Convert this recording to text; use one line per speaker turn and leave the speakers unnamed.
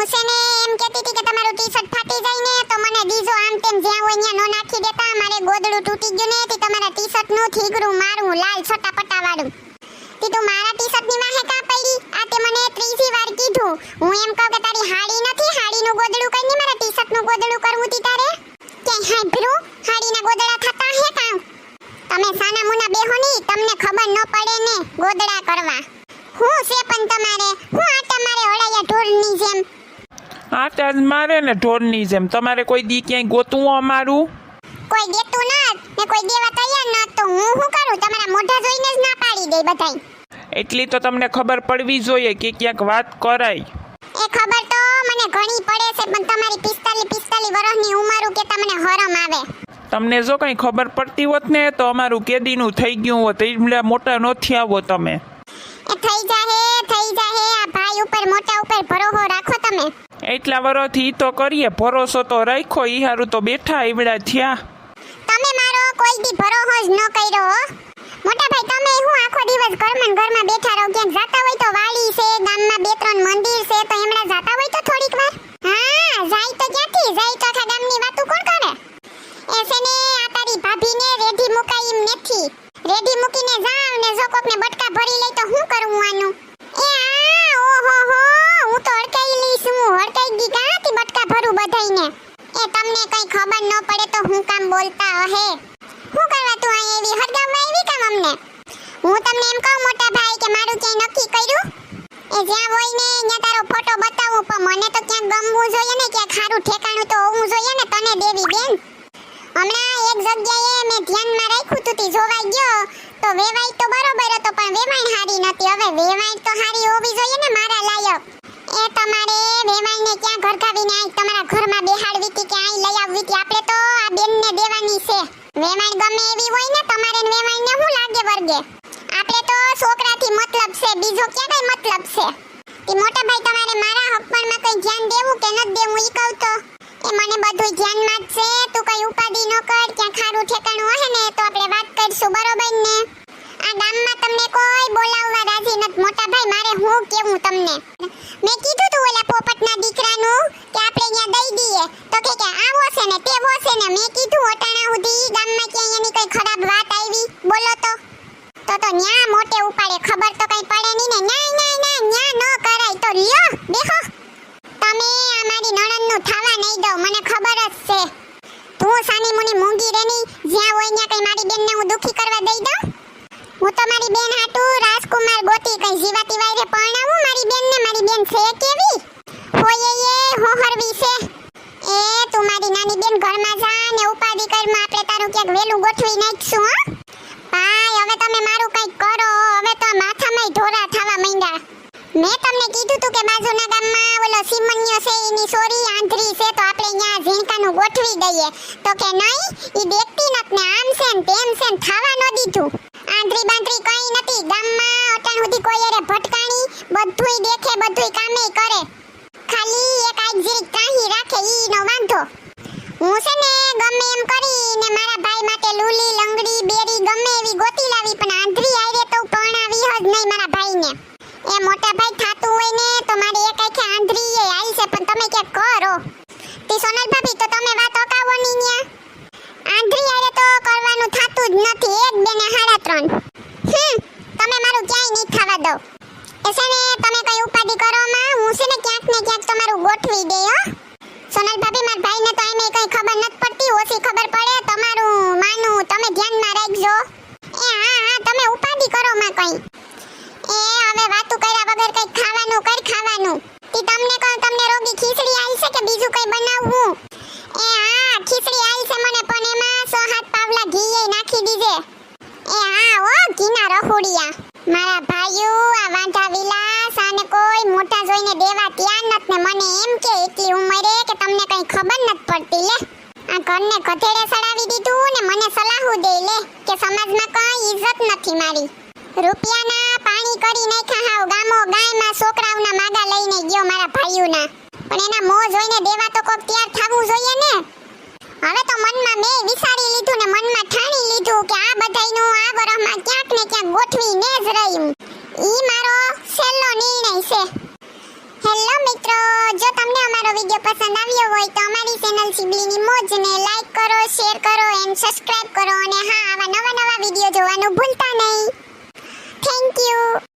હું છે ને, એમ કહેતી હતી કે તમારું ટી-શર્ટ ફાટી જાય ને, તો મને દીજો આમ તેમ જ્યાં હોય ત્યાં નો નાખી દેતા. મારે ગોદડું તૂટી ગયું ને, તે તમારા ટી-શર્ટનું થીગડું મારું, લાલ છટાપટા વાળું તી તું મારા ટી-શર્ટની માહે કા પડી? આ તે મને ત્રીજી વાર કીધું. હું એમ કહું કે તારી હાડી નથી, હાડીનું ગોદડું કઈ મારા ટી-શર્ટનું ગોદડું કરવું તી તારે? ક્યાંય હાડી હાડીના ગોદડા થતા હે કામ તમે સાના મુના બેહો ની, તમને ખબર ન પડે ને, ગોદડા કરવા. હું છે પણ તમારે? હું આ તમારે
આટા જ મારે ને ઢોરની જેમ. તમારે કોઈ દી ક્યાંય ગોતું અમારું?
કોઈ દેતું ન ને કોઈ દેવા તૈયાર ન તો હું શું કરું? તમારા મોઢા જોઈને જ ના પાડી દે બધાય.
એટલી તો તમને ખબર પડવી જોઈએ કે ક્યાંક વાત કરાય.
એ ખબર તો મને ઘણી પડે છે પણ તમારી પિસ્તાલી પિસ્તાલી વર્ષની ઉંમર કે તમને હરમ આવે.
તમને જો કંઈ ખબર પડતી હોત ને તો અમારું કેદીનું થઈ ગયું હોત. એટલે મોટા નથી આવો તમે.
એ થઈ જાહે થઈ જાહે આ ભાઈ ઉપર મોટા ઉપર ભરોહો રાખો તમે
એટલા વરોથી તો કરીએ ભરોસો તો રાખ્યો, ઈ હારું તો બેઠા એવડા થયા
તમે મારો કોઈ દી ભરોસો જ ન કર્યો. મોટા ભાઈ તમે હું આખો દિવસ ઘરમાં ઘરમાં બેઠા રહો, ક્યાંક જાતા હોય તો વાડી છે ગામમાં બે ત્રણ મંદિર છે તો એમડા જાતા હોય તો થોડીક વાર હા જાય તો ક્યાંથી જાય તો આખા ગામની વાતું કોણ કરે એ છે ને આ તારી ભાભીને રેઢી મુકાઈ એમ નથી રેઢી મૂકીને જાવ ને જો કોકને બટકા ભરી લઈ તો હું કરું આનું એ આ ઓહો હો હું તો હડકાઈ લઈશ હું હડકાઈ દી કાંથી બટકા ભરું બધાયને એ તમને કઈ ખબર ન પડે તો હું કામ બોલતા હે હું કરવા તું અહીં એવી હરગાવવા આવી કામ અમને હું તમને એમ કહું, મોટા ભાઈ, કે મારું ક્યાંય નક્કી કર્યું? એ જ્યાં હોય ને, ત્યાં તારો ફોટો બતાવું, પણ મને તો ક્યાંક ગમવું જોઈએ ને, ક્યાંક સારું ઠેકાણું તો હોવું જોઈએ ને, તને દેવી બેન. હમણાં એક જગ્યાએ મેં ધ્યાનમાં રાખ્યું તું, તી જોવાઈ ગયો. તો વેવાઈ તો બરોબર હતો, પણ વેવાઈ હારી નથી હવે વેવાઈ તો હારી હોવી જોઈએ ને, મારા લાયક. એ તમારે વેવાઈને ક્યાં ઘરકાવીને આઈ, તમારા ઘરમાં બેહાડવી કે આઈ લઈ આવવી હતી? આપણે તો આ બેનને દેવાની છે. વેવાઈ ગમે એવી હોય ને, તમારે વેવાઈને શું લાગે વર્ગે? છોકરાથી મતલબ છે? બીજો ક્યાં કઈ મતલબ છે? કે મોટા ભાઈ તમારે મારા હકમાં કઈ ધ્યાન દેવું કે ન દેવું ઈ કહું તો? એ મને બધું ધ્યાનમાં જ છે. તું કઈ ઉપાધિ ન કર. ક્યાં ખારું ઠેકાણું હોય ને તો આપણે વાત કરશું, બરોબર ને? આ ગામમાં તમને કોઈ બોલાવવા રાજી નથી. મોટા ભાઈ મારે હું કેવું તમને? મેં કીધું તું ઓલા પોપટના દીકરાનું કે આપણે અહીંયા દઈ દઈએ. તો કે કે આવો છે ને તેવો છે ને. મેં કીધું ઓટાણા સુધી ગામમાં ક્યાંય એની કઈ ખરાબ વાત આવી. બોલો તો. તો તો ન્યા મોટે ઉપાડે. ખબર તો કઈ પડે નહીં ને. ન્યા ન્યા ન્યા ન્યા ન કરાય. તો લ્યો દેખો તમે આ મારી નણંદનું થાવા નહીં દો. મને ખબર જ છે. તું સાની મુની મૂંગી રેની. જ્યાં હોય ત્યાં કઈ મારી બેનને હું દુખી કરવા દઈ દઉં? હું તો મારી બેન હાટુ રાજકુમાર ગોતી કઈ જીવાતી વાયરે પરણાવું? મારી બેનને? મારી બેન છે કેવી? હોય એ હોહરવી છે. એ, તું મારી નાની બેન ઘરમાં જા ને ઉપાધિ કરમાં આપણે તારું ક્યાંક વેલું ગોઠવી નાખશું, હો ભાઈ હવે તમે મારું કંઈક કરો હવે તો આ માથામાંય ઢોરા થવા માંડ્યા મેં તમને કીધું તું કે બાજુના ગામમાં ઓલો સોરી આંધરી છે તો આપણે અહીંયા ઝીણકાનું ગોઠવી દઈએ. તો કે નહીં, ઈ દેખતી નત ને આમ છે ને તેમ છે ને થાવા ન દીધું. આંધરી બાંધરી કઈ નથી. ગામમાં અટાણ સુધી કોઈ અરે ભટકાણી, બધુંય દેખે, બધુંય કામે કરે. ખાલી એક આજ જીરી કાહી રાખે, ઈ નો વાંધો. હું છે ને ગમે એમ કરીને મારા ભાઈ માટે લૂલી લંગડી બેરી ગમે એવી ગોતી લાવી પણ આંધરી આયરે તો પરણાવી જ નહીં મારા ભાઈને એ મોટા ભાઈ થાતું હોય ને તો મારી એક આખે આંધરી એ આઈ છે પણ તમે ક્યાંક કરો તી સોનલ ભાભી તો તમે વાત અકાવો ની ન્યા આંધરી આયરે તો કરવાનું થાતું જ નથી, એક, બે ને હાડા ત્રણ. હમ, તમે મારું ક્યાંય નહીં ખાવા દો. એ છે ને, તમે કઈ ઉપાધિ કરો માં, હું છે ને ક્યાંક ને ક્યાંક તમારું ગોઠવી દે, હો. સોનલ ભાભી, મારા ભાઈને તો એમે કઈ ખબર નથી પડતી ઓછી ખબર પડે તમારું માનું તમે ધ્યાનમાં રાખજો એ હા હા તમે ઉપાધિ કરો માં કઈ એ હવે વાતું કર્યા વગર કઈ ખાવાનું કર ખાવાનું તી તમને કહું તમને રોગી ખીચડી આવી છે કે બીજું કઈ બનાવવું એ હા ખીચડી આવી છે મને પણ એમાં સો હાથ પાવલા ઘી એ નાખી દીજે એ હા ઓ ઘીના રખુડિયા મારા ભાઈઓ, આ વાંઢા વિલાસ આને કોઈ મોટા જોઈને દેવા ત્યાં નત ને મને એમ કે એટલી ઉંમરે કે તમને કઈ ખબર નત પડતી, લે. આ ઘરને ગધેડે સડાવી દીધું ને મને સલાહુ દે, લે, કે સમાજમાં કઈ ઇજ્જત નથી મારી. રૂપિયાના પાણી કરી નાખ્યા હાવ ગામો ગાયમાં છોકરાઓના માગા લઈને ગયો મારા ભાઈઓના. પણ એના મોં જોઈને દેવા તો કોક તૈયાર થવું જોઈએ ને. હવે તો મનમાં મેં વિચારી લીધું ને મનમાં ઠાણી લીધું કે આ બધાયનું ને ગોઠવીને જ રહ્યું ઈ મારો છેલ્લો નિર્ણય છે. હેલો મિત્રો, જો તમને અમારો વીડિયો પસંદ આવ્યો હોય તો અમારી ચેનલ સિબલીની મોજને લાઈક કરો શેર કરો એન્ડ સબસ્ક્રાઇબ કરો. અને હા, આવા નવા નવા વીડિયો જોવાનું ભૂલતા નહીં. Thank you